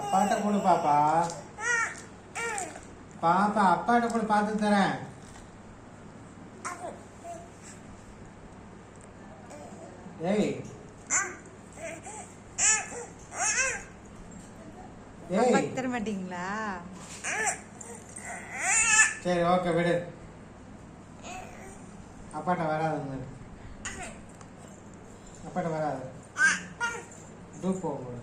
அப்பாட்ட கொடு பாப்பா. பாப்பா அப்பாட்ட கொடு பார்த்து தரேன். ஏய். ஏய். தர மாட்டீங்களா? சரி ஓகே விடு. அப்பாட்ட வராது அப்பாட்ட வராது. டூ போக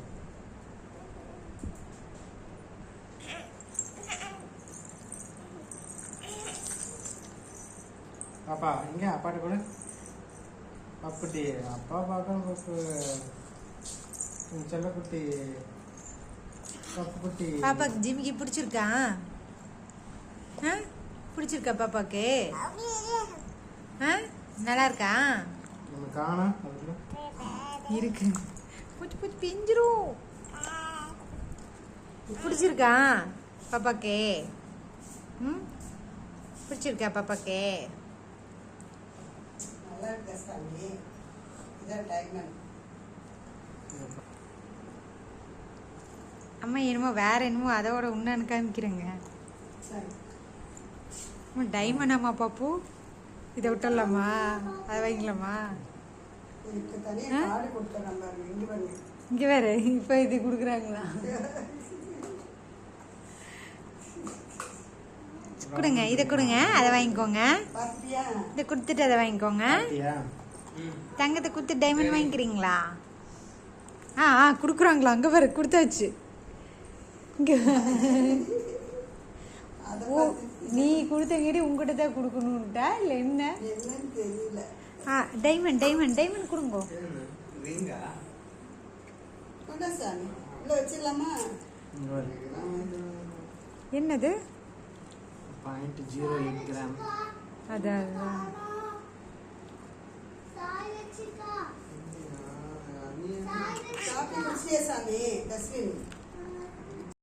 பாப்பா இங்க அப்பாட்ட கூட. அப்புட்டி அப்பா பார்க்க பப்பு. செல்லக்குட்டி பப்பு குட்டி பாப்பாக்கு ஜிமிக்கி பிடிச்சிருக்கா? ஆ? பிடிச்சிருக்கா பாப்பாக்கு? ஆ? நல்லா இருக்கா அதுக்குள்ள. இருக்கு. பூச்சி பூச்சி பிஞ்சிரும். பிடிச்சிருக்கா பாப்பாக்கு? ம்? பிடிச்சிருக்கா பாப்பாக்கு? இதான் டைமண்ட் அம்மா என்னமோ வேற என்னமோ அதோட உன்னான்னு காமிக்கிறேங்க சரி. அம்மா பாப்பு. இதை விட்டுடலாமா? அதை பாருங்க இங்கே வேற இப்போ இது கொடுக்குறாங்களா? கொடுங்க இதை கொடுங்க அதை வாங்கிக்கோங்க. இதை கொடுத்துட்டு அதை வாங்கிக்கோங்க. தங்கத்தை கொடுத்து டைமண்ட் வாங்கிக்கிறீங்களா? ஆ ஆ கொடுக்குறாங்களா அங்கே பாரு கொடுத்தாச்சு. ஓ நீ கொடுத்தங்கடி உங்ககிட்ட தான் கொடுக்கணுன்ட்டா இல்லை என்ன? ஆ டைமண்ட் டைமண்ட் டைமண்ட் கொடுங்கோ. என்னது? பாயிண்ட் ஜீரோ எயிட் கிராம் அதான் சாமி தஸ்வின்